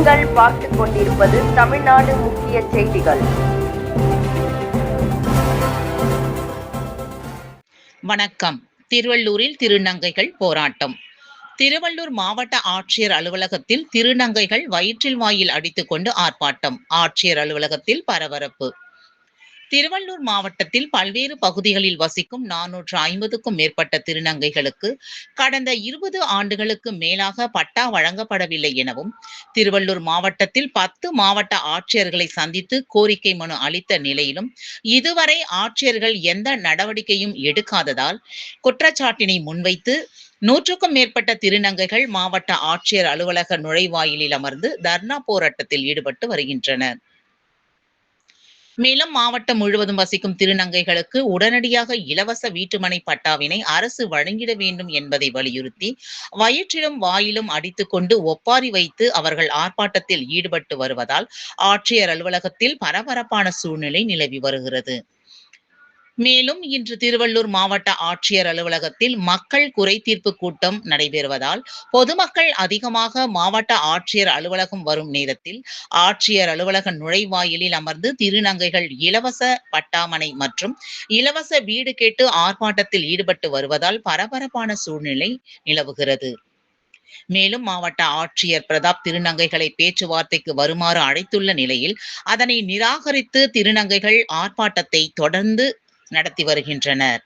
நீங்கள் பார்த்துக் கொண்டிருப்பது தமிழ்நாடு முக்கிய செய்திகள். வணக்கம். திருவள்ளூரில் திருநங்கைகள் போராட்டம். திருவள்ளூர் மாவட்ட ஆட்சியர் அலுவலகத்தில் திருநங்கைகள் வயிற்றில் வாயில் அடித்துக்கொண்டு ஆர்ப்பாட்டம். ஆட்சியர் அலுவலகத்தில் பரபரப்பு. திருவள்ளூர் மாவட்டத்தில் பல்வேறு பகுதிகளில் வசிக்கும் நானூற்று ஐம்பதுக்கும் மேற்பட்ட திருநங்கைகளுக்கு கடந்த இருபது ஆண்டுகளுக்கு மேலாக பட்டா வழங்கப்படவில்லை எனவும் திருவள்ளூர் மாவட்டத்தில் பத்து மாவட்ட ஆட்சியர்களை சந்தித்து கோரிக்கை மனு அளித்த நிலையிலும் இதுவரை ஆட்சியர்கள் எந்த நடவடிக்கையும் எடுக்காததால் குற்றச்சாட்டினை முன்வைத்து நூற்றுக்கும் மேற்பட்ட திருநங்கைகள் மாவட்ட ஆட்சியர் அலுவலக நுழைவாயிலில் அமர்ந்து தர்ணா போராட்டத்தில் ஈடுபட்டு வருகின்றனர். மேலும் மாவட்டம் முழுவதும் வசிக்கும் திருநங்கைகளுக்கு உடனடியாக இலவச வீட்டுமனை பட்டாவினை அரசு வழங்கிட வேண்டும் என்பதை வலியுறுத்தி வயிற்றிலும் வாயிலும் அடித்துக்கொண்டு ஒப்பாரி வைத்து அவர்கள் ஆர்ப்பாட்டத்தில் ஈடுபட்டு வருவதால் ஆட்சியர் அலுவலகத்தில் பரபரப்பான சூழ்நிலை நிலவி வருகிறது. மேலும் இன்று திருவள்ளூர் மாவட்ட ஆட்சியர் அலுவலகத்தில் மக்கள் குறை தீர்ப்பு கூட்டம் நடைபெறுவதால் பொதுமக்கள் அதிகமாக மாவட்ட ஆட்சியர் அலுவலகம் வரும் நேரத்தில் ஆட்சியர் அலுவலக நுழைவாயிலில் அமர்ந்து திருநங்கைகள் இலவச பட்டாமனை மற்றும் இலவச வீடு கேட்டு ஆர்ப்பாட்டத்தில் ஈடுபட்டு வருவதால் பரபரப்பான சூழ்நிலை நிலவுகிறது. மேலும் மாவட்ட ஆட்சியர் பிரதாப் திருநங்கைகளை பேச்சுவார்த்தைக்கு வருமாறு அழைத்துள்ள நிலையில் அதனை நிராகரித்து திருநங்கைகள் ஆர்ப்பாட்டத்தை தொடர்ந்து நடத்தி வருகின்றனர்.